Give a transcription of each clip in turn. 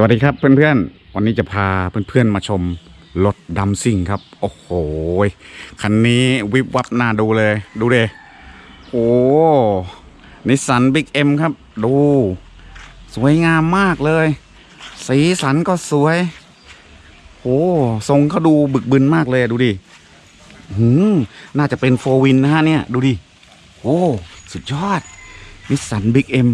สวัสดีครับเพื่อนๆ วันนี้จะพาเพื่อนๆมาชมรถดำซิ่งครับ โอ้โห คันนี้วิบวับหน้าดูเลย ดูเดโอ้นิสสันบิ๊กเอ็มครับ ดู สวยงามมากเลย สีสันก็สวยโอ้ทรงเขาดูบึกบึนมากเลยดูดิหืมน่าจะเป็นโฟวินนะฮะเนี่ย ดูดิ โอ้ สุดยอดนิสสันบิ๊กเอ็ม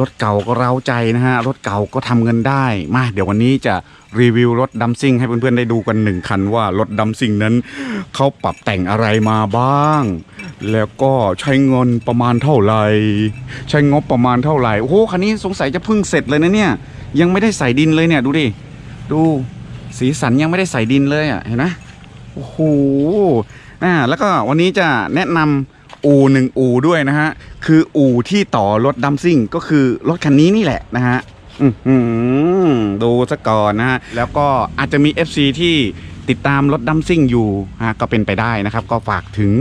รถเก่าก็เร้าใจนะฮะ รถเก่าก็ทำเงินได้ มาเดี๋ยววันนี้จะรีวิวรถดัมซิ่งให้เพื่อนๆได้ดูกันหนึ่งคันว่ารถดัมซิ่งนั้นเขาปรับแต่งอะไรมาบ้าง แล้วก็ใช้เงินประมาณเท่าไหร่ ใช้งบประมาณเท่าไหร่ โอ้โห คันนี้สงสัยจะเพิ่งเสร็จเลยนะเนี่ย ยังไม่ได้ใส่ดินเลยเนี่ยดูดิ ดูสีสันยังไม่ได้ใส่ดินเลยอะเห็นไหมโอ้โหอ่าแล้วก็วันนี้จะแนะนำ อู่หนึ่งอู่ด้วยนะฮะ คืออู่ที่ต่อรถดัมซิ่งก็คือรถคันนี้นี่แหละนะฮะอือดูซะก่อนนะฮะ แล้วก็อาจจะมี FC ที่ติดตามรถดัมซิ่งอยู่ฮะก็เป็นไปได้นะครับ ก็ฝากถึง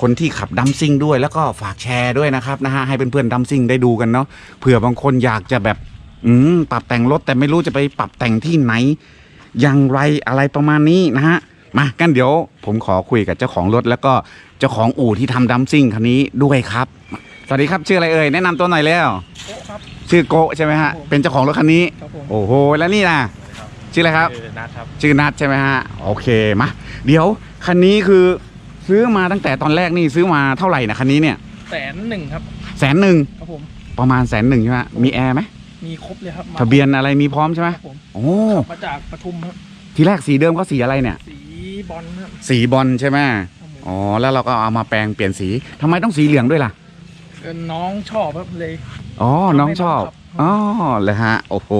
คนที่ขับดัมซิ่งด้วยแล้วก็ฝากแชร์ด้วยนะครับนะฮะให้เพื่อนๆดัมซิ่งได้ดูกันเนาะเผื่อบางคนอยากจะแบบอืมปรับแต่งรถแต่ไม่รู้จะไปปรับแต่งที่ไหน อย่างไรอะไรประมาณนี้นะฮะมากันเดี๋ยวผมขอคุยกับเจ้าของรถแล้วก็ เจ้าของอู่ที่ทำดัมซิ่งคันนี้ด้วยครับ สวัสดีครับชื่ออะไรเอ่ยแนะนำตัวหน่อยแล้วโอ๊ะครับ ชื่อโกะใช่ไหมฮะครับผมเป็นเจ้าของรถคันนี้ ครับผม โอ้โห แล้วนี่นะชื่ออะไรครับ คือนัดครับชื่อนัทใช่ไหมฮะ โอเคมาเดี๋ยวคันนี้คือซื้อมาตั้งแต่ตอนแรกนี่ซื้อมาเท่าไหร่นะคันนี้เนี่ยแสนหนึ่งครับ แสนหนึ่งครับผม ประมาณแสนหนึ่งใช่ไหมฮะมีแอร์ไหมมีครบเลยครับมาทะเบียนอะไรมีพร้อมใช่ไหมครับผม โอ้มาจากปทุมครับ ทีแรกสีเดิมเขาสีอะไรเนี่ย สีบอลครับ สีบอลใช่ไหมครับผม อ๋อแล้วเราก็เอามาแปลงเปลี่ยนสีทำไมต้องสีเหลืองด้วยล่ะ เออน้องชอบครับเลย อ๋อ น้องชอบครับอ๋อ เลยฮะ โอ้โห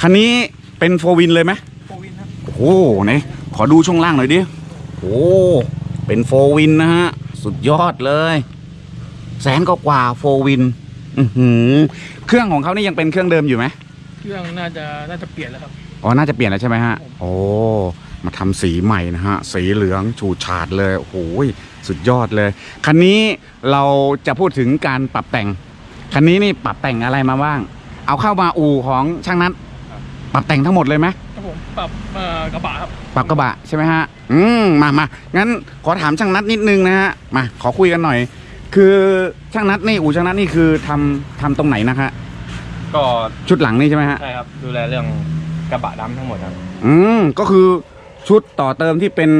คันนี้เป็นโฟวินเลยไหมโควินครับ โอ้โหไหนขอดูช่วงล่างหน่อยดิ โอ้เป็นโฟวินนะฮะ สุดยอดเลย แสนก็กว่าโฟวิน อือหือ เครื่องของเขานี่ยังเป็นเครื่องเดิมอยู่ไหม เครื่องน่าจะน่าจะเปลี่ยนแล้วครับ อ๋อ น่าจะเปลี่ยนแล้วใช่ไหมฮะผมโอ้ มาทำสีใหม่นะฮะ สีเหลืองฉูดฉาดเลยโอ้โหสุดยอดเลย คันนี้เราจะพูดถึงการปรับแต่ง คันนี้นี่ปรับแต่งอะไรมาบ้าง เอาเข้ามาอู่ของช่างนัดปรับแต่งทั้งหมดเลยไหมครับผมปรับเอ่อกระบะครับปรับกระบะใช่ไหมฮะ อืมมามางั้นขอถามช่างนัดนิดนึงนะฮะ มาขอคุยกันหน่อย คือช่างนัดนี่อู่ช่างนัดนี่คือทำทำตรงไหนนะฮะ ก็ชุดหลังนี่ใช่ไหมฮะ ใช่ครับดูแลเรื่องกระบะดำทั้งหมดครับ อืมก็คือ ชุดต่อเติมที่เป็น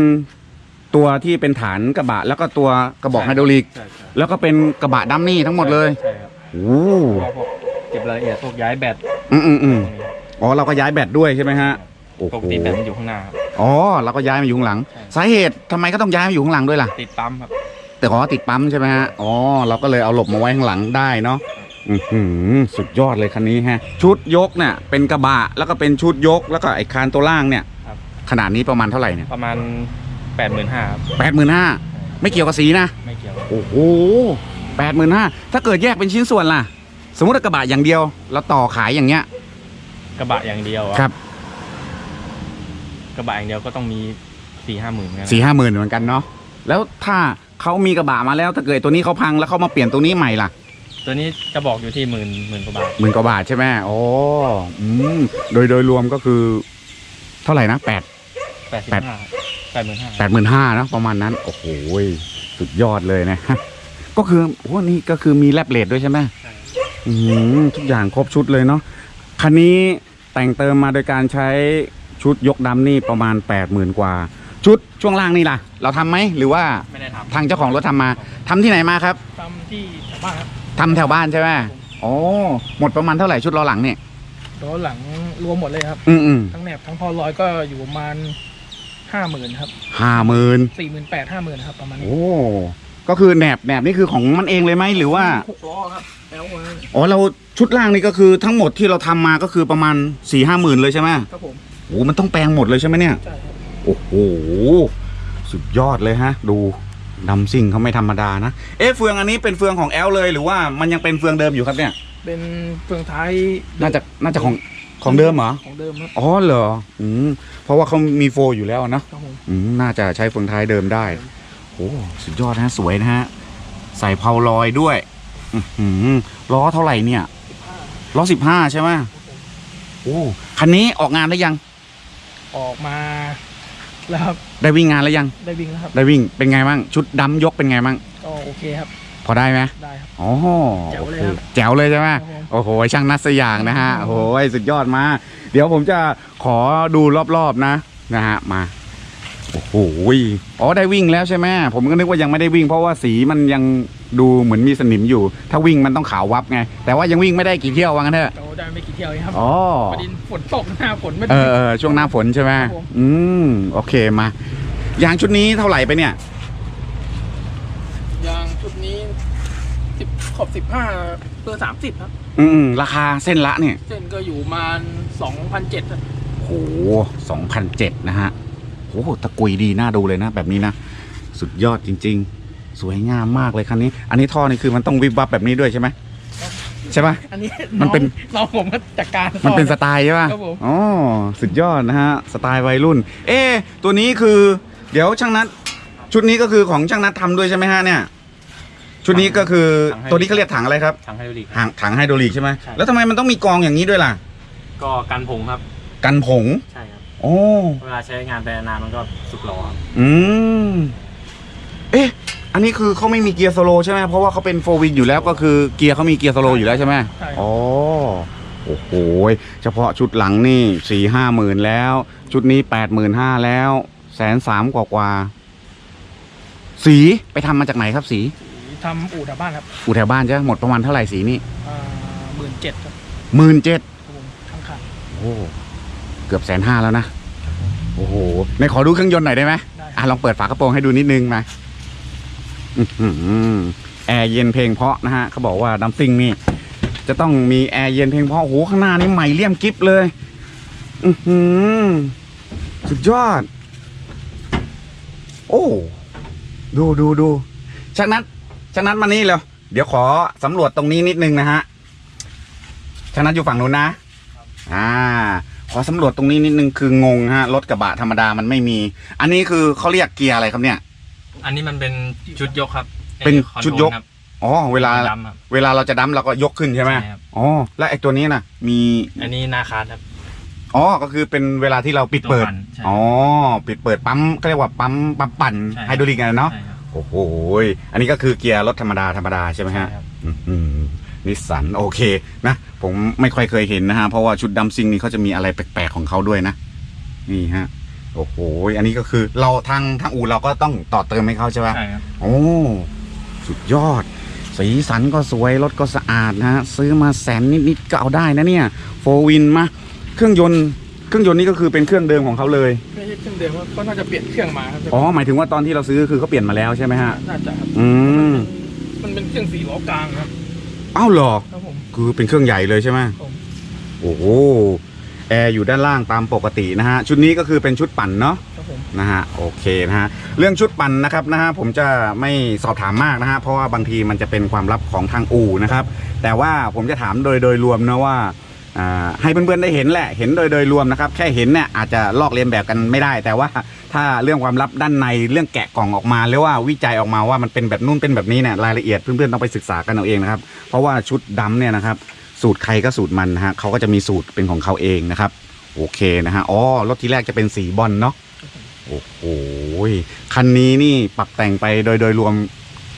ตัวที่เป็นฐานกระบะ แล้วก็ตัวกระบอกไฮดรอลิก ใช่ใช่แล้วก็เป็นกระบะดัมนี่ทั้งหมดเลยใช่ครับโอ้ก็พวกเก็บรายละเอียดพวกย้ายแบตอืมอืมอืมพวกนี้อ๋อเราก็ย้ายแบตด้วยใช่ไหมฮะโอ้ปโหกติแบตมันอยู่ข้างหน้าครับ อ๋อเราก็ย้ายมาอยู่ข้างหลัง ใช่ สาเหตุทำไมก็ต้องย้ายมาอยู่ข้างหลังด้วยล่ะ ติดปั๊มครับ แต่ขอติดปั๊มใช่ไหมฮะ อ๋อ เราก็เลยเอาหลบมาไว้ข้างหลังได้เนาะอือหือสุดยอดเลยคันนี้ฮะ ชุดยกเนี่ยเป็นกระบะ แล้วก็เป็นชุดยก แล้วก็ไอ้คานตัวล่างเนี่ยครับ ขนาดนี้ประมาณเท่าไหร่เนี่ยประมาณแปดหมื่นห้าครับแปดหมื่นห้าไม่เกี่ยวกับสีนะ ไม่เกี่ยวโอ้โหแปดหมื่นห้าถ้าเกิดแยกเป็นชิ้นส่วนล่ะ สมมติว่ากระบะอย่างเดียว เราต่อขายอย่างเงี้ย กระบะอย่างเดียวอะครับ กระบะอย่างเดียวก็ต้องมีสี่ห้าหมื่นกันสี่ห้าหมื่นเหมือนกันเนาะ แล้วถ้าเขามีกระบะมาแล้ว ถ้าเกิดตัวนี้เขาพังแล้วเขามาเปลี่ยนตัวนี้ใหม่ล่ะ ตัวนี้จะบอกอยู่ที่หมื่นหมื่นกว่าบาทหมื่นกว่าบาทใช่ไหมโอ้อืม โดยโดยรวมก็คือ เท่าไหร่นะแปด แปดสิบแปดห้าแปดหมื่นห้าแปดหมื่นห้านะประมาณนั้น โอ้โหสุดยอดเลยนะก็คือโอ้นี่ก็คือมีแลบเลดด้วยใช่ไหมอืมทุกอย่างครบชุดเลยเนาะคันนี้แต่งเติมมาโดยการใช้ชุดยกดำนี่ประมาณแปดหมื่นกว่า ชุดช่วงล่างนี่ล่ะ เราทำไหมหรือว่าไม่ได้ททางเจ้าของรถทำมาทำที่ไหนมาครับตามที่ชาวบ้านครับทำแถวบ้านใช่ไหมโอ้หมดประมาณเท่าไหร่ชุดล้อหลังเนี่ยล้อหลังรวมหมดเลยครับ อืมอืมทั้งแหนบทั้งพอลอยก็อยู่ประมาณ ห้าหมื่นครับห้าหมื่นสี่หมื่นแปดห้าหมื่นครับประมาณนี้โอ้ก็คือแหนบแหนบนี่คือของมันเองเลยไหมหรือว่าหกล้อครับแล้วมาอ๋อเราชุดล่างนี่ก็คือทั้งหมดที่เราทำมาก็คือประมาณสี่ห้าหมื่นเลยใช่ไหมครับผมโอ้มันต้องแปลงหมดเลยใช่ไหมเนี่ยใช่ครับโอ้โหสุดยอดเลยฮะ ดูดำซิ่งเขาไม่ธรรมดานะเอ๊ะเฟืองอันนี้เป็นเฟืองของแอลเลยหรือว่ามันยังเป็นเฟืองเดิมอยู่ครับเนี่ย เป็นเฟืองท้ายน่าจะน่าจะของ ของเดิมเหรอ ของเดิมครับ อ๋อเหรออืมเพราะว่าเขามีโฟอยู่แล้วนะครับผม อืมน่าจะใช้เฟืองท้ายเดิมได้โอ้สุดยอดนะฮะสวยนะฮะ ใส่เพาลอยด้วย อื้อหือล้อเท่าไหร่เนี่ยล้อสิบห้าใช่ไหมโโอ้คันนี้ออกงานแล้วยัง ออกมาแล้วครับได้วิ่งงานแล้วยัง ได้วิ่งแล้วครับ ได้วิ่งเป็นไงบ้าง ชุดดำยกเป็นไงบ้าง ก็โอเคครับ พอได้ไหมได้ครับอ๋อแจ๋วเลยครับ แจ๋วเลยใช่ไหมครับผมโอ้โห ช่างนัดสยางนะฮะครับโอ้โห สุดยอดมากเดี๋ยวผมจะขอดูรอบๆนะ นะฮะ มา โอ้โห อ๋อ ได้วิ่งแล้วใช่ไหมผมก็นึกว่ายังไม่ได้วิ่งเพราะว่าสีมันยังดูเหมือนมีสนิมอยู่ ถ้าวิ่งมันต้องขาววับไง แต่ว่ายังวิ่งไม่ได้กี่เที่ยวว่างั้นเถอะ เราได้ไม่กี่เที่ยวเองครับอ๋อประเด็นฝนตกหน้าฝนไม่เอได้ อเออช่วงหน้าฝนใช่ไหมครับผม อืม โอเค มา ยางชุดนี้เท่าไหร่ไปเนี่ยยางชุดนี้สิบ ขอบสิบห้าเบอร์สามสิบครับ อืมราคาเส้นละเนี่ยเส้นก็อยู่ประมาสองพันเจ็ดโหสองพันเจ็ดนะฮะโหตะกุยดีน่าดูเลยนะแบบนี้นะ สุดยอดจริง ๆ สวยงามมากเลยคันนี้ อันนี้ท่อนี่คือมันต้องวิบวับแบบนี้ด้วยใช่ไหมใช่ปะอันนี้มันเป็นน้องผมก็จัดการมันเป็นสต่อไตล์ใช่ปะครับผมอ๋อสุดยอดนะฮะสไตล์วัยรุ่น เอ๊ะตัวนี้คือ เดี๋ยวช่างนัดชุดนี้ก็คือของช่างนัดทำด้วยใช่ไหมฮะเนี่ย ชุดนี้ก็คือถังให้ตัวนี้เขาเรียกถังอะไรครับทางไฮดรอลิกถังถังไฮโดรลิกใช่ไหมใช่ แล้วทำไมมันต้องมีกรองอย่างนี้ด้วยล่ะ ก็กันผงครับ กันผงใช่ครับ โอ้เวลาใช้งานไปนานๆมันก็สุกหรอครับอืมเอ๊ะอันนี้คือเขาไม่มีเกียร์สโลว์ใช่ไหมเพราะว่าเขาเป็นโฟวินอยู่แล้วก็คือเกียร์เขามีเกียร์สโลว์อยู่แล้วใช่ไหมใช่อ๋อโอ้โหเฉพาะชุดหลังนี่สี่ห้าหมื่นแล้ว ชุดนี้แปดหมื่นห้าแล้วแสนสามกว่ากว่าๆสีไปทำมาจากไหนครับสี ทำอู่แถวบ้านครับอู่แถวบ้านใช่ไหมหมดประมาณเท่าไหร่สีนี่หมื่นเจ็ดครับหมื่นเจ็ดครับผมทั้งคันโอ้เกือบแสนห้าแล้วนะโอ้โหในขอดูเครื่องยนต์หน่อยได้ไหมได้อะลองเปิดฝากระโปรงให้ดูนิดนึงมาอื้อหือแอร์เย็นเพลงเพราะนะฮะเขาบอกว่าดัมซิงนี่ จะต้องมีแอร์เย็นเพลงเพราะโอ้โหข้างหน้านี่ใหม่เลี่ยมกิฟเลย อือหือสุดยอด โอ้ ดูดูดูชักนัด ชักนัดมานี่เร็วเดี๋ยวขอสำรวจตรงนี้นิดนึงนะฮะชักนัดอยู่ฝั่งนู้นนะอ่า ขอสำรวจตรงนี้นิดนึงคืองงฮะรถกระบะธรรมดามันไม่มี อันนี้คือเขาเรียกเกียร์อะไรครับเนี่ย อันนี้มันเป็นชุดยกครับเป็นไอ้คอนโทรลชุดยก ครับ อ๋อเวลา ดำครับ เวลาเราจะดั้มเราก็ยกขึ้นใช่ไหมใช่ครับ อ๋อแล้วไอ้ตัวนี้นะมีอันนี้หนาคาร์ดครับ อ๋อก็คือเป็นเวลาที่เราปิดเปิดตัวปั่นใช่อ๋อปิดเปิดปั๊มก็เรียกว่าปั๊มปั๊มปั่นใช่ครับ ไฮดรอลิกอะเนาะ ใช่ครับ โอ้โหอันนี้ก็คือเกียร์รถธรรมดาธรรมดาใช่ไหมฮะใช่ครับอืมนิสสันโอเคนะ ผมไม่ค่อยเคยเห็นนะฮะ เพราะว่าชุดดัมซิงนี่เขาจะมีอะไรแปลกๆของเขาด้วยนะ นี่ฮะ โอ้โห อันนี้ก็คือเราทางทางอู่เราก็ต้องต่อเติมให้เขาใช่ไหมใช่ครับ โอ้ สุดยอด สีสันก็สวย รถก็สะอาดนะฮะ ซื้อมาแสนนิดๆก็เอาได้นะเนี่ย โฟวินมา เครื่องยนต์ เครื่องยนต์นี่ก็คือเป็นเครื่องเดิมของเขาเลย ไม่ใช่เครื่องเดิมก็น่าจะเปลี่ยนเครื่องมาครับอ๋อหมายถึงว่าตอนที่เราซื้อคือเขาเปลี่ยนมาแล้วใช่ไหมฮะ น่าจะครับอืม มันเป็นเครื่องสีล้อกลางครับอ้าวเหรอ ครับผม คือเป็นเครื่องใหญ่เลยใช่ไหมผม โอ้โห แอร์อยู่ด้านล่างตามปกตินะฮะ ชุดนี้ก็คือเป็นชุดปั่นเนาะ ครับผมนะฮะโอเคนะฮะเรื่องชุดปั่นนะครับนะฮะผมจะไม่สอบถามมากนะฮะเพราะว่าบางทีมันจะเป็นความลับของทางอู่นะครับแต่ว่าผมจะถามโดยโดยรวมนะว่าอ่า ให้เพื่อนๆได้เห็นแหละ เห็นโดยโดยรวมนะครับ แค่เห็นเนี่ยอาจจะลอกเลียนแบบกันไม่ได้ แต่ว่าถ้าเรื่องความลับด้านในเรื่องแกะกล่องออกมาหรือว่าวิจัยออกมาว่ามันเป็นแบบนู่นเป็นแบบนี้เนี่ยรายละเอียดเพื่อนๆต้องไปศึกษากันเอาเองนะครับ เพราะว่าชุดดำเนี่ยนะครับสูตรใครก็สูตรมันนะฮะเขาก็จะมีสูตรเป็นของเขาเองนะครับ โอเคนะฮะอ๋อรถที่แรกจะเป็นสีบอลเนาะโอ้โหคันนี้นี่ปรับแต่งไปโดยโดยรวม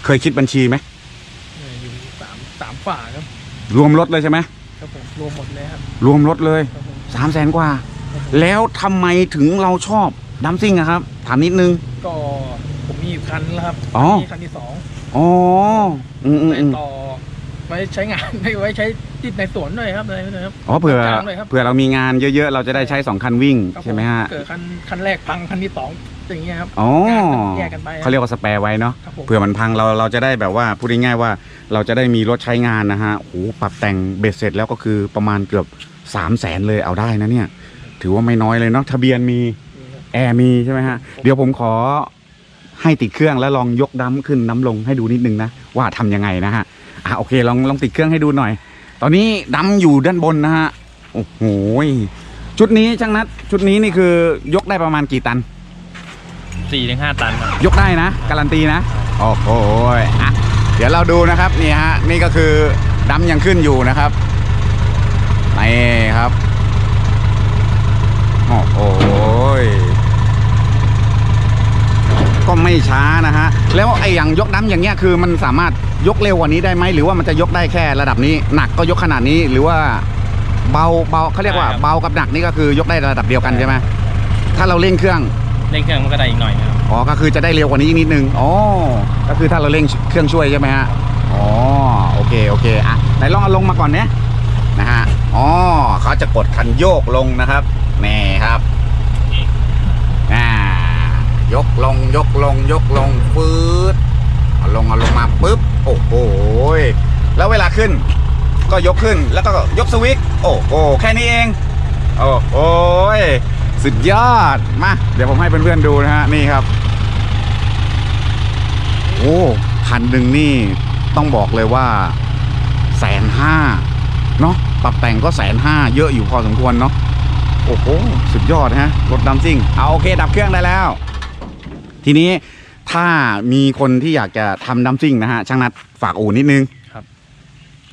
เคยคิดบัญชีไหมเนี่ยอยู่สามสามฝาครับ รวมรถเลยใช่ไหม ครับผมรวมหมดเลยครับรวมรถเลยครับผมสามแสนกว่า ครับผมแล้วทำไมถึงเราชอบดัมซิ่งอะครับ ถามนิดนึง ก็ผมมีอยู่คันแล้วครับอ๋อ นนี้คันที่สองอ๋ออืมอืมไปอืมต่อไว้ใช้งานไม่ไว้ใช้ที่ในสวนด้วยครับอะไรด้วยครับ อ๋อเผื่อจ้างเลยครับ เผื่อเรามีงานเยอะๆ เราจะได้ใช้สองคันวิ่ง ครับใช่ไหมฮะ เกิดคันคันแรกพังคันที่สอง อย่างเงี้ยครับอ๋องานมันแยกกันไปครับเขาเรียกว่าสแปร์ไว้เนาะครับผมเผื่อมันพังเราเราจะได้แบบว่าพูดง่ายๆว่าเราจะได้มีรถใช้งานนะฮะโอ้โหปรับแต่งเบ็ดเสร็จแล้วก็คือประมาณเกือบสามแสนเลยเอาได้นะเนี่ย ถือว่าไม่น้อยเลยเนาะทะเบียนมีนี่ครับ แอร์มีใช่ไหมฮะ เดี๋ยวผมขอให้ติดเครื่องแล้วลองยกดั้มขึ้นน้ำลงให้ดูนิดนึงนะ ว่าทำยังไงนะฮะอะโอเคลองลองติดเครื่องให้ดูหน่อย ตอนนี้ดั้มอยู่ด้านบนนะฮะโอ้โหชุดนี้ช่างนัดชุดนี้นี่คือยกได้ประมาณกี่ตัน 4ถึง5ตันยกได้นะ การันตีนะ โอ้โหอะเดี๋ยวเราดูนะครับนี่ฮะนี่ก็คือดำยังขึ้นอยู่นะครับนี่ครับโอ้โหก็ไม่ช้านะฮะแล้วไอ้อย่างยกดำอย่างเงี้ยคือมันสามารถยกเร็วกว่านี้ได้ไหมหรือว่ามันจะยกได้แค่ระดับนี้ หนักก็ยกขนาดนี้หรือว่าเบาเบาเขาเรียกว่าเบากับหนักนี่ก็คือยกได้ระดับเดียวกันใช่ไหมถ้าเราเร่งเครื่อง เร่งเครื่องมันก็ได้อีกหน่อยนะครับอ๋อก็คือจะได้เร็วกว่านี้อีกนิดนึงอ๋อก็คือถ้าเราเร่งเครื่องช่วยใช่ไหมฮะอ๋อโอเคโอเคอะไหนลองเอาลงมาก่อนเนี่ยนะฮะอ๋อเขาจะกดคันโยกลงนะครับนี่ครับอ่ายกลงยกลงยกลงฟืดเอาลงเอาลงมาปุ๊บโอ้โหแล้วเวลาขึ้น ก็ยกขึ้นแล้วก็ยกสวิตช์โอ้โหแค่นี้เองโอ้โหย สุดยอด มา เดี๋ยวผมให้เพื่อนๆดูนะฮะ นี่ครับ โอ้คันหนึ่งนี่ต้องบอกเลยว่าแสนห้าเนาะปรับแต่งก็แสนห้าเยอะอยู่พอสมควรเนาะโอ้โหสุดยอดฮะรถดัมซิ่งเอาโอเค ดับเครื่องได้แล้ว ทีนี้ถ้ามีคนที่อยากจะทำดัมซิ่งนะฮะช่างนัดฝากอู่นิดนึง ครับ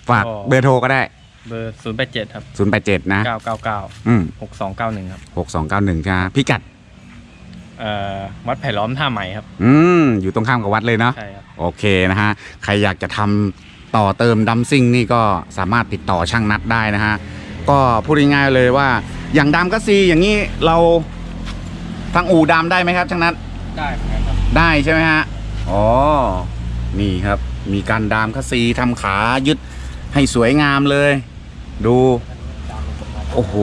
ฝากก็เบอร์โทรก็ได้ เบอร์ศูนย์แปดเจ็ดครับ087นะเก้าเก้าเก้าอืมหกสองเก้าหนึ่งครับ6291ใช่ไหมพิกัดเอ่อวัดไผ่ล้อมท่าใหม่ครับ อืมอยู่ตรงข้ามกับวัดเลยเนาะใช่ครับ โอเคนะฮะใครอยากจะทำต่อเติมดัมซิ่งนี่ก็สามารถติดต่อช่างนัดได้นะฮะก็พูดง่ายๆเลยว่า อย่างดามก็ซีอย่างนี้เราทางอู่ดามได้ไหมครับช่างนัด ได้เหมือนกันครับได้ใช่ไหมฮะ อ๋อ นี่ครับ มีการดามคัสซีทำขายึดให้สวยงามเลย ดู โอ้โห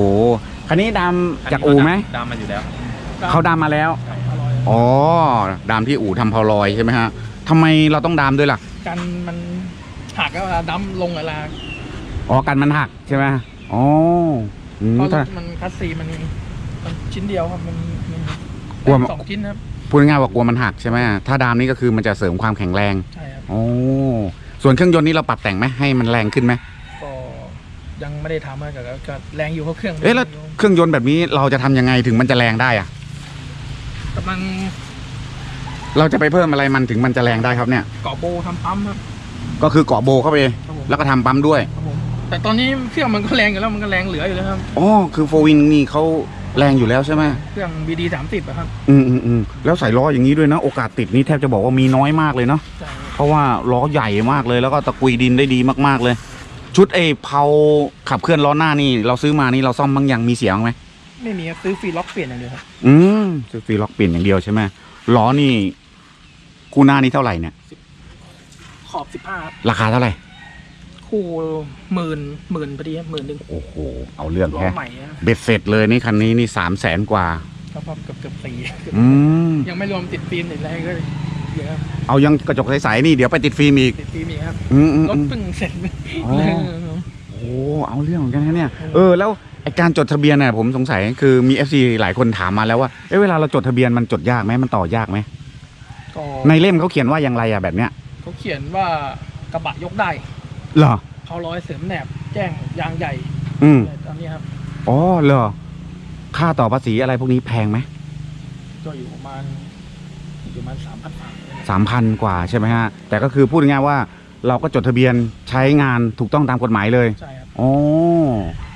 คันนี้ดามจากอู่ไหมดามมาอยู่แล้ว เขาดามมาแล้วอร่อยอ๋อดามที่อู่ทำพาวลอยใช่ไหมฮะทำไมเราต้องดามด้วยล่ะ กันมันหักก็เวลาดั้มลงเวลาอ๋อ กันมันหักใช่ไหมอ๋ออืมเพราะรถ้าถมันคัสซีมันมันชิ้นเดียวครับ มันมันกลัวมันสองชิ้นครับ พูดง่ายๆว่ากลัวมันหักใช่ไหมถ้าดามนี่ก็คือมันจะเสริมความแข็งแรง ใช่ครับ โอ้ ส่วนเครื่องยนต์นี่เราปรับแต่งไหมให้มันแรงขึ้นไหมก็ ยังไม่ได้ทำอะแต่ก็ก็แรงอยู่เพราะเครื่องเอ๊ะแล้วเครื่องยนต์แบบนี้เราจะทำยังไงถึงมันจะแรงได้อะกำลังเราจะไปเพิ่มอะไรมันถึงมันจะแรงได้ครับเนี่ย เกาะโบทำปั๊มครับ ก็คือเกาะโบเข้าไป ครับผม แล้วก็ทำปั๊มด้วยครับผมแต่ตอนนี้เครื่องมันก็แรงอยู่แล้วมันก็แรงเหลืออยู่แล้วครับ อ๋อคือโฟวินนี่เขาแรงอยู่แล้วใช่ไหมเครื่อง BD สามสิบครับอืมอืมอืมแล้วใส่ล้ออย่างนี้ด้วยนะ โอกาสติดนี่แทบจะบอกว่ามีน้อยมากเลยเนาะใช่ครับเพราะว่าล้อใหญ่มากเลยแล้วก็ตะกุยดินได้ดีมากๆเลย ชุดไอ้เพาขับเคลื่อนล้อหน้านี่ เราซื้อมานี่เราซ่อมบ้างยังมีเสียงไหมไม่มีครับซื้อฟรีล็อกเปลี่ยนอย่างเดียวครับอืมซื้อฟรีล็อกเปลี่ยนอย่างเดียวใช่ไหมล้อนี่คู่หน้านี่เท่าไหร่เนี่ยขอบสิบห้าราคาเท่าไหร่คู่หมื่นหมื่นพอดีครับหมื่นหนึ่งโอ้โหเอาเรื่องล้อแค่ใหม่นะเบ็ดเสร็จเลยนี่คันนี้นี่สามแสนกว่า ก็พอเกือบเกือบสี่อืมยังไม่รวมติดฟิล์มติดอะไรก็ เยอะครับเอายังกระจกใสๆนี่เดี๋ยวไปติดฟิล์มอีกติดฟิล์มอีกครับอืมอืมรอืถมเพิ่งเสร็จอ๋อ โอ้เอาเรื่องเหมือนกันนะเนี่ยเออแล้วไอการจดทะเบียนน่ะผมสงสัยคือมี FC หลายคนถามมาแล้วว่าเอ้เวลาเราจดทะเบียนมันจดยากไหมมันต่อยากไหมก็ในเล่มเขาเขียนว่าอย่างไรอะแบบเนี้ยเขาเขียนว่ากระบะยกได้เหรอเขาร้อยเสริมแหนบ แจ้งยางใหญ่อืมตอนนี้ครับอ๋อเหรอค่าต่อภาษีอะไรพวกนี้แพงไหมก็อยู่ประมาณอยู่ประมาณสามพันบาท สามพันกว่าใช่ไหมฮะ แต่ก็คือพูดง่ายๆว่าเราก็จดทะเบียนใช้งานถูกต้องตามกฎหมายเลย ใช่ครับ อ๋อ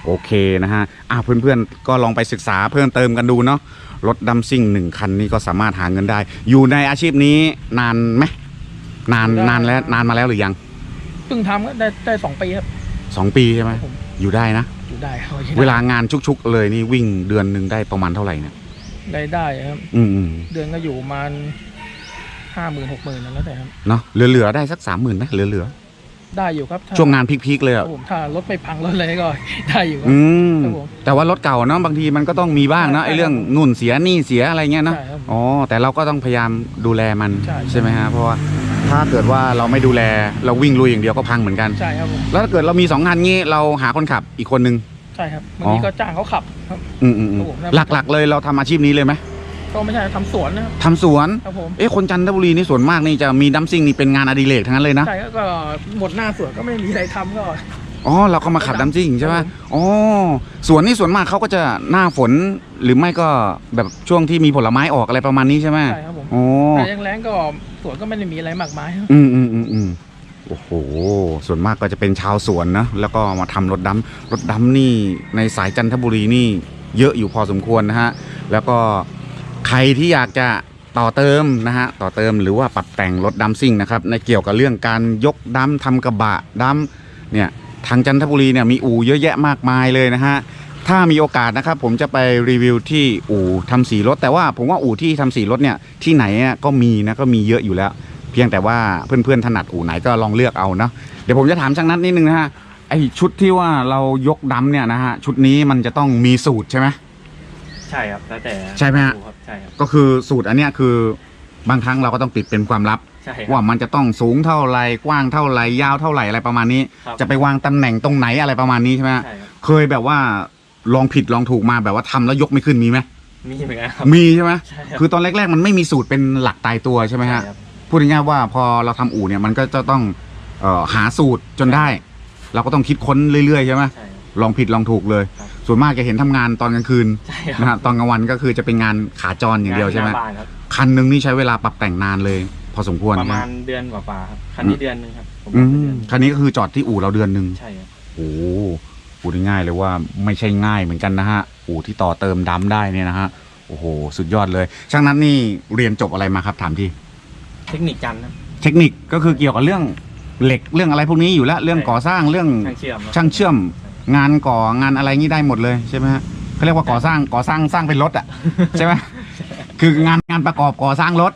โอเคนะฮะอะเพื่อนๆ ก็ลองไปศึกษาเพิ่มเติมกันดูเนาะรถดัมซิ่งหนึ่งคันนี้ก็สามารถหาเงินได้ อยู่ในอาชีพนี้นานไหมนานนานแล้วนานมาแล้วหรือยังเพิ่งทำก็ได้ได้สองปีครับ สองปีใช่ไหมผม อยู่ได้นะ อยู่ได้ครับเวลางานชุกๆ เลยนี่วิ่งเดือนหนึ่งได้ประมาณเท่าไหร่เนี่ยได้ได้ครับ อืมอืมเดือนก็อยู่ประมาณ ห้าหมื่นหกหมื่นแล้วแต่ครับเนาะเหลือๆได้สักสามหมื่นไหมเหลือได้อยู่ครับถ้ๆช่วงงานพีคๆเลยครัอะบผมถ้ารถไม่พังรถอะไรก็ได้อยู่ครับ อืมครับผมแต่ว่ารถเก่าเนาะบางทีมันก็ต้องมีบ้างเนาะใช่ไอ้เรื่องนุ่นเสียนี่เสียอะไรเงี้ยเนาะ ใช่ครับอ๋อแต่เราก็ต้องพยายามดูแลมันใช่ใช่ ไหมฮะเพราะว่าถ้าเกิดว่าเราไม่ดูแลเราวิ่งลุยอย่างเดียวก็พังเหมือนกัน ใช่ครับผมแล้วถ้าเกิดเรามีสองคันงี้เราหาคนขับอีกคนนึง ใช่ครับบางอ๋อทีก็จ้างเขาขับครับ อืมอืมอืมครับผมหลักๆเลยเราทำอาชีพนี้เลยไหม ก็ไม่ใช่ทำสวนนะครับทำสวนครับผมเอ๊ะคนจันทบุรีนี่ส่วนมากนี่จะมีดัมซิ่งนี่เป็นงานอดิเรกทั้งนั้นเลยนะใช่ก็หมดหน้าสวนก็ไม่มีอะไรทำก็ อ๋อเราก็มาขับดัมซิ่งใช่ไหมครับผมอ๋อสวนนี่ส่วนมากเขาก็จะหน้าฝนหรือไม่ก็แบบช่วงที่มีผลไม้ออกอะไรประมาณนี้ใช่ไหมใช่ครับผมอ๋อแต่ยังแรงก็สวนก็ไม่ได้มีอะไรมากมายครับอืมอืมอืมอืมโอ้โห ส่วนมากก็จะเป็นชาวสวนนะ แล้วก็มาทำรถดำรถดำนี่ในสายจันทบุรีนี่เยอะอยู่พอสมควรนะฮะ แล้วก็ ใครที่อยากจะต่อเติมนะฮะต่อเติมหรือว่าปรับแต่งรถดัมซิ่งนะครับในเกี่ยวกับเรื่องการยกดัมทำกระบะดัมเนี่ยทางจันทบุรีเนี่ยมีอู่เยอะแยะมากมายเลยนะฮะถ้ามีโอกาสนะครับผมจะไปรีวิวที่อู่ทำสีรถ แต่ว่าผมว่าอู่ที่ทำสีรถเนี่ยที่ไหนก็มีนะก็มีเยอะอยู่แล้ว เพียงแต่ว่าเพื่อนๆถนัดอู่ไหนก็ลองเลือกเอาเนาะเดี๋ยวผมจะถามช่างนัดนิดนึงนะฮะไอชุดที่ว่าเรายกดัมเนี่ยนะฮะชุดนี้มันจะต้องมีสูตรใช่ไหม ใช่ครับแล้วแต่ใช่ไหมฮะดูครับใช่ครับ ก็คือสูตรอันเนี้ยคือบางครั้งเราก็ต้องปิดเป็นความลับ ใช่ครับ ว่ามันจะต้องสูงเท่าไรกว้างเท่าไรยาวเท่าไหร่อะไรประมาณนี้ ครับ จะไปวางตำแหน่งตรงไหนอะไรประมาณนี้ใช่ไหมใช่ครับเคยแบบว่าลองผิดลองถูกมาแบบว่าทำแล้วยกไม่ขึ้นมีไหมมีเหมือนกันครับ มีใช่ไหมใช่ครับคือตอนแรก ๆ มันไม่มีสูตรเป็นหลักตายตัวใช่ไหมฮะ ใช่ครับ พูดง่ายๆว่าพอเราทำอู่เนี่ยมันก็จะต้องเอ่อหาสูตรจนได้ เราก็ต้องคิดค้นเรื่อยๆใช่ไหมใช่ครับ ลองผิดลองถูกเลย ครับ ส่วนมากจะเห็นทำงานตอนกลางคืนใช่คนะรัฮะตอนกลางวันก็คือจะเป็นงานขาจรอย่างเดียวใช่ไหมน้าบ้านครับคันหนึ่งนี่ใช้เวลาปรับแต่งนานเลย พอสมควรประมาใช่ณไหเดือนกว่าๆครับคันนี้เดือนหนึงครับผมอืว่าเดืมอนคันนี้ก็คือจอดที่อู่เราเดือนหนึ่ง ใช่ครับโอ้โหพูดง่ายๆเลยว่าไม่ใช่ง่ายเหมือนกันนะฮะอู่ที่ต่อเติมดัมได้เนี่ยนะฮะโอ้โห สุดยอดเลย ช่างนั้นนี่เรียนจบอะไรมาครับถามที่ เทคนิคกันครับ เทคนิคก็คือเกี่ยวกับเรื่องเหล็กเรื่องอะไรพวกนี้อยู่แล้วเรื่องก่อสร้างเรื่องช่างเชื่อมครับช่างเชื่อม งานก่องานอะไรงี้ได้หมดเลยใช่ไหมฮะเขาเรียกว่าก่อสร้างก่อสร้างสร้างเป็นรถอะ ใช่ไหมคืองานงานประกอบก่อสร้างรถ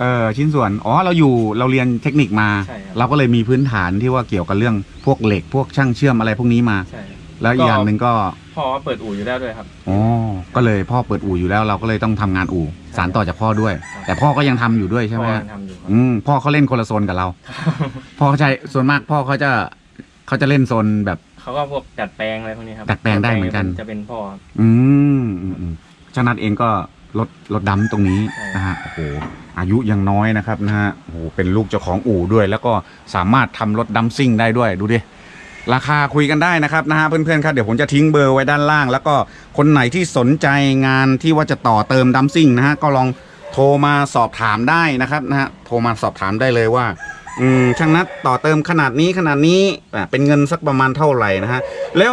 เออชิ้นส่วนอ๋อเราอยู่เราเรียนเทคนิคมา ใช่ครับ เราก็เลยมีพื้นฐานที่ว่าเกี่ยวกับเรื่องพวกเหล็กพวกช่างเชื่อมอะไรพวกนี้มา ใช่ครับแล้วอีกอย่างหนึ่งก็พ่อก็เปิดอู่อยู่แล้วด้วยครับ อ๋อก็เลยพ่อเปิดอู่อยู่แล้วเราก็เลยต้องทำงานอู่สารต่อจากพ่อด้วย ครับ แต่พ่อก็ยังทำอยู่ด้วยใช่ไหมพ่อฮะ ยังทำอยู่ครับ อืมพ่อเขาเล่นคนละโซนกับเรา พ่อเขาใช้ส่วนมากพ่อเขาจะเขาจะเล่นโซนแบบ เขาก็พวกดัดแปลงอะไรพวกนี้ครับดัดแปลงได้เหมือนกัน จะเป็นพ่อครับ อืมอืมอืมช่างนัดเองก็ลดลดดำตรงนี้ใช่ นะฮะโอ้โหอายุยังน้อยนะครับนะฮะโอ้โหเป็นลูกเจ้าของอู่ด้วย แล้วก็สามารถทำรถดัมซิ่งได้ด้วยดูดิราคาคุยกันได้นะครับนะฮะเพื่อนๆครับเดี๋ยวผมจะทิ้งเบอร์ไว้ด้านล่าง แล้วก็คนไหนที่สนใจงานที่ว่าจะต่อเติมดัมซิ่งนะฮะก็ลองโทรมาสอบถามได้นะครับนะฮะโทรมาสอบถามได้เลยว่า อืมช่างนัดต่อเติมขนาดนี้ขนาดนี้อ่าเป็นเงินสักประมาณเท่าไหร่นะฮะแล้ว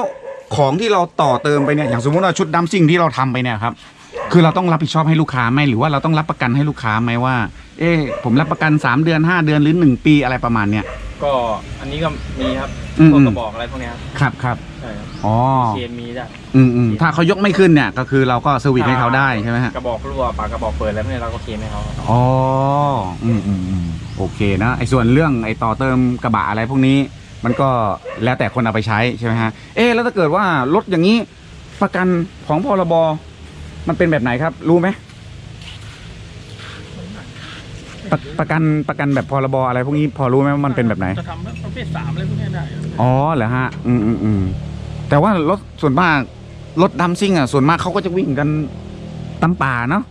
ของที่เราต่อเติมไปเนี่ยอย่างสมมติว่าชุดดัมซิ่งที่เราทำไปเนี่ยครับ คือเราต้องรับผิดชอบให้ลูกค้าไหมหรือว่าเราต้องรับประกันให้ลูกค้าไหมว่า เอ๊ะผมรับประกัน 3 เดือน 5 เดือนหรือ 1 ปีอะไรประมาณเนี้ย ก็อันนี้ก็มีครับ อืม พวกกระบอกอะไรพวกเนี้ยครับครับครับใช่ครับอ๋อเคนมีได้อืมอืมถ้าเขายกไม่ขึ้นเนี่ย ก็คือเราก็เซอร์วิสให้เขาได้ใช่ไหมฮะกระบอกรั่วปากกระบอกเปิดอะไรพวกนี้เราก็เคนให้เขาครับอ๋ออืมอืมอืมโอเคนะไอ้ส่วนเรื่องไอ้ต่อเติมกระบะอะไรพวกนี้ มันก็แล้วแต่คนเอาไปใช้ใช่ไหมฮะเอ๊ะแล้วถ้าเกิดว่ารถอย่างนี้ ประกันของพรบมันเป็นแบบไหนครับ รู้ไหม ประประกันประกันแบบพรบอะไรพวกนี้พอรู้ไหมว่ามันเป็นแบบไหน จะทำประเภทสามอะไรพวกเนี้ยได้ครับอ๋อเหรอฮะ อืมอืมอืมแต่ว่ารถส่วนมากรถดัมซิ่งอะส่วนมากเขาก็จะวิ่งกันตามป่าเนาะ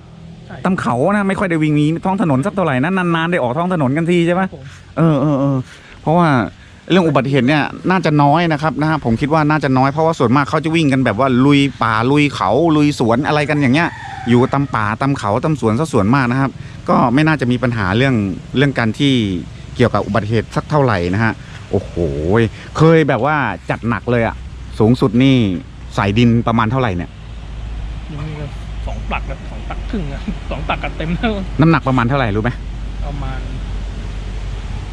ใช่ตามเขานะไม่ค่อยได้วิ่งหนี้ท้องถนนสักเท่าไหร่นะนานๆได้ออกท้องถนนกันทีใช่ไหมผมเออเออเออเพราะว่าเรื่องอุบัติเหตุเนี่ยน่าจะน้อยนะครับนะฮะผมคิดว่าน่าจะน้อยเพราะว่าส่วนมากเขาจะวิ่งกันแบบว่าลุยป่าลุยเขาลุยสวนอะไรกันอย่างเงี้ย อยู่ตามป่าตามเขาตามสวนซะส่วนมากนะครับ ก็ไม่น่าจะมีปัญหาเรื่องเรื่องการที่เกี่ยวกับอุบัติเหตุสักเท่าไหร่นะฮะโอ้โหเคยแบบว่าจัดหนักเลยอะสูงสุดนี่ใส่ดินประมาณเท่าไหร่เนี่ยมีสองตักกับสองตักครึ่งอะสองตักกันเต็มแล้วน้ำหนักประมาณเท่าไหร่รู้ไหมประมาณ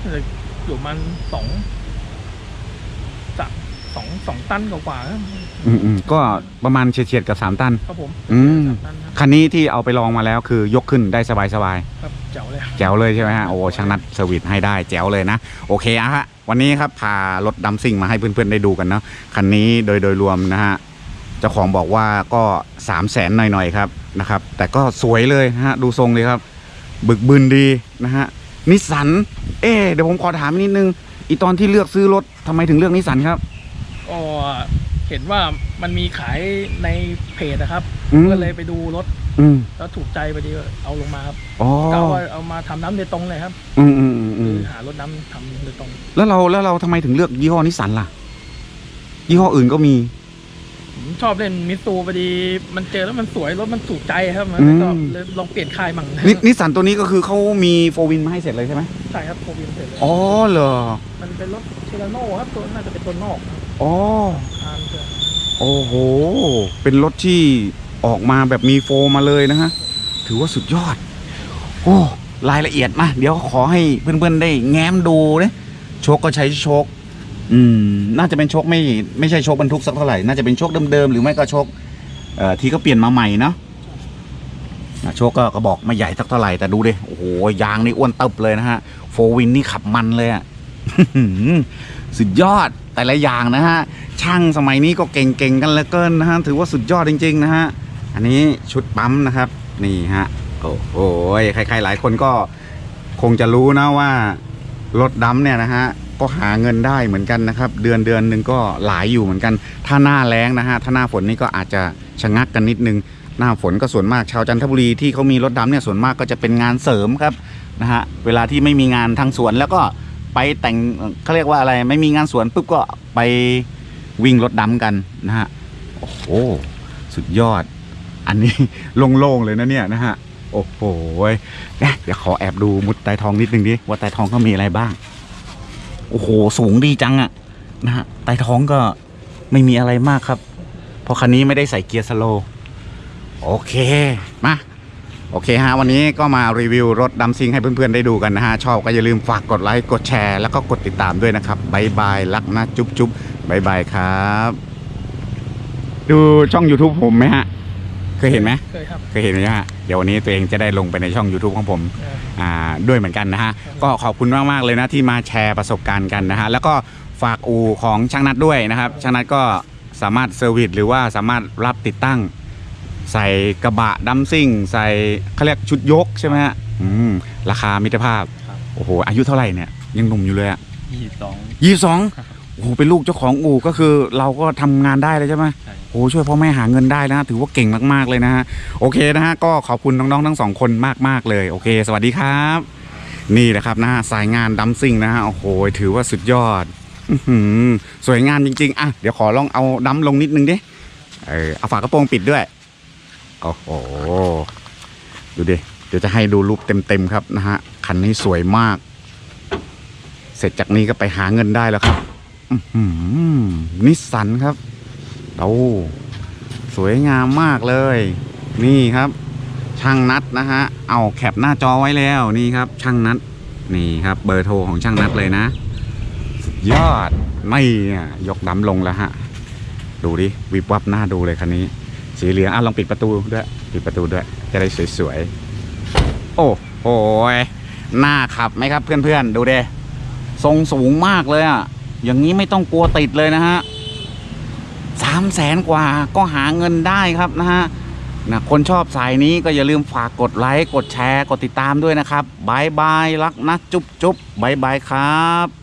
เอ่ออยู่ประมันสองจัก สองสองตันกว่าๆครับอืมอืมก็ประมาณเฉียดๆกับสามตัน ครับผมอืม สามตันครับคันนี้ที่เอาไปลองมาแล้วคือยกขึ้นได้สบายๆครับเจ๋วเลยครับแจ๋วเลยใช่ไหมฮะโอ้ช่างนัดเซอร์วิสให้ได้แจ๋วเลยนะ โอเคอะฮะวันนี้ครับพารถดัมซิ่งมาให้เพื่อนๆได้ดูกันเนาะคันนี้โดยโดยรวมนะฮะเจ้าของบอกว่าก็3 0 0แสนหน่อยๆครับนะครับ แต่ก็สวยเลยฮะดูทรงเลยครับ บึกบึนดีนะฮะนิสสันเอ๊ะเดี๋ยวผมขอถามนิดนึงอีตอนที่เลือกซื้อรถทำไมถึงเลือกนิสสันครับ ก็เห็นว่ามันมีขายในเพจนะครับอืม ก็เลยไปดูรถอืมแล้วถูกใจพอดีก็เอาลงมาครับอ๋อก็เอาเอามาทำน้ำโดยตรงเลยครับอืมอืมอืมอืคือมหารถน้ำทำโดยตรง แล้วเราแล้วเราทำไมถึงเลือกยี่ห้อนิสสันล่ะ ยี่ห้ออื่นก็มี ผมชอบเล่นมิตซูพอดี มันเจอแล้วมันสวยรถมันถูกใจครับมันอืมก็เลยลองเปลี่ยนค่ายมั่งนินิสสันตัวนี้ก็คือเขามีโฟวินมาให้เสร็จเลยใช่ไหมใช่ครับโควินเสร็จเลยอ๋อเหรอมันเป็นรถเชลโน่ครับตัวน่าจะเป็นตัวนอกครับอ๋อ ทานเกินโอ้โห เป็นรถที่ออกมาแบบมีโฟมมาเลยนะฮะ ถือว่าสุดยอด โอ้ รายละเอียดมา เดี๋ยวขอให้เพื่อนๆได้แง้มดูนะโชคก็ใช้โชค อืม น่าจะเป็นโชคไม่ ไม่ใช่โชคบรรทุกสักเท่าไหร่ น่าจะเป็นโชคเดิมๆ หรือไม่ก็โชคเอ่อที่เขาเปลี่ยนมาใหม่เนาะนะโชคก็กระบอกไม่ใหญ่สักเท่าไหร่ แต่ดูดิโอ้โห ยางนี่อ้วนตึบเลยนะฮะ โฟวินนี่ขับมันเลยอะ สุดยอด แต่ละอย่างนะฮะช่างสมัยนี้ก็เก่งๆกันเหลือเกินนะฮะถือว่าสุดยอดจริง ๆ นะฮะอันนี้ชุดปั๊มนะครับนี่ฮะโอ้โหใครๆหลายคนก็คงจะรู้นะว่ารถดำเนี่ยนะฮะก็หาเงินได้เหมือนกันนะครับ เดือนเดือนหนึ่งก็หลายอยู่เหมือนกัน ถ้าหน้าแล้งนะฮะถ้าหน้าฝนนี่ก็อาจจะชะงักกันนิดนึง หน้าฝนก็ส่วนมากชาวจันทบุรีที่เขามีรถดำเนี่ยส่วนมากก็จะเป็นงานเสริมครับนะฮะเวลาที่ไม่มีงานทางสวนแล้วก็ ไปแต่งเขาเรียกว่าอะไร ไม่มีงานสวนปุ๊บก็ไปวิ่งรถดำกันนะฮะโอ้โหสุดยอด อันนี้โล่งๆเลยนะเนี่ยนะฮะโอ้โหเอ๊ะเดี๋ยวขอแอบดูมุดใต้ท้องนิดนึงดิว่าใต้ท้องเขามีอะไรบ้าง โอ้โหสูงดีจังอะนะฮะใต้ท้องก็ไม่มีอะไรมากครับ เพราะคันนี้ไม่ได้ใส่เกียร์สโลโอเค มา โอเคฮะวันนี้ก็มารีวิวรถดัมซิงให้เพื่อนๆได้ดูกันนะฮะ ชอบก็อย่าลืมฝากกดไลค์กดแชร์แล้วก็กดติดตามด้วยนะครับบายบายรักนะจุ๊บจุ๊บบายบายครับ ดูช่อง YouTube ผมไหมฮะ เคยเห็นไหมเคยครับ เคยเห็นไหมฮะเดี๋ยววันนี้ตัวเองจะได้ลงไปในช่อง YouTube ของผมเอออ่าด้วยเหมือนกันนะฮะ ก็ขอบคุณมากๆเลยนะที่มาแชร์ประสบการณ์กันนะฮะ แล้วก็ฝากอู่ของช่างนัดด้วยนะครับช่างนัดก็สามารถเซอร์วิสหรือว่าสามารถรับติดตั้ง ใส่กระบะดัมซิ่ง ใส่เขาเรียกชุดยกใช่ไหมฮะอืมราคามิตรภาพครับ โอ้โหอายุเท่าไหร่เนี่ยยังหนุ่มอยู่เลยอะยี่สิบสอง ยี่สองโอ้โหเป็นลูกเจ้าของอู่ก็คือเราก็ทำงานได้เลยใช่ไหมใช่ โอ้ช่วยพ่อแม่หาเงินได้นะ ถือว่าเก่งมากๆเลยนะฮะโอเคนะฮะก็ขอบคุณน้องๆทั้งสองคนมากๆเลยโอเค สวัสดีครับ นี่แหละครับนะฮะสายงานดัมซิ่งนะฮะโอ้โหถือว่าสุดยอดอื้อหือสวยงามจริงๆอะเดี๋ยวขอลองเอาดัมลงนิดนึงดิเออเอาฝากระโปรงปิดด้วย โอ้โห ดูดิ เดี๋ยวจะให้ดูรูปเต็มๆครับนะฮะ คันนี้สวยมาก เสร็จจากนี้ก็ไปหาเงินได้แล้วครับนิสสันครับโอ้สวยงามมากเลย นี่ครับ ช่างนัดนะฮะ เอาแคปหน้าจอไว้แล้วนี่ครับ ช่างนัด นี่ครับ เบอร์โทรของช่างนัดเลยนะสุดยอดไม่ยกดำลงแล้วฮะ ดูดิวิบวับหน้าดูเลยคันนี้ สีเหลืองอะลองปิดประตูด้วย ปิดประตูด้วย จะได้สวยๆ โอ้โหหน้าขับไหมครับเพื่อนๆ ดูเด้ทรงสูงมากเลยอะ อย่างนี้ไม่ต้องกลัวติดเลยนะฮะสามแสนกว่าก็หาเงินได้ครับนะฮะนะคนชอบสายนี้ก็อย่าลืมฝากกดไลค์ กดแชร์ กดติดตามด้วยนะครับบายบายรักนะ จุ๊บจุ๊บบายบายครับ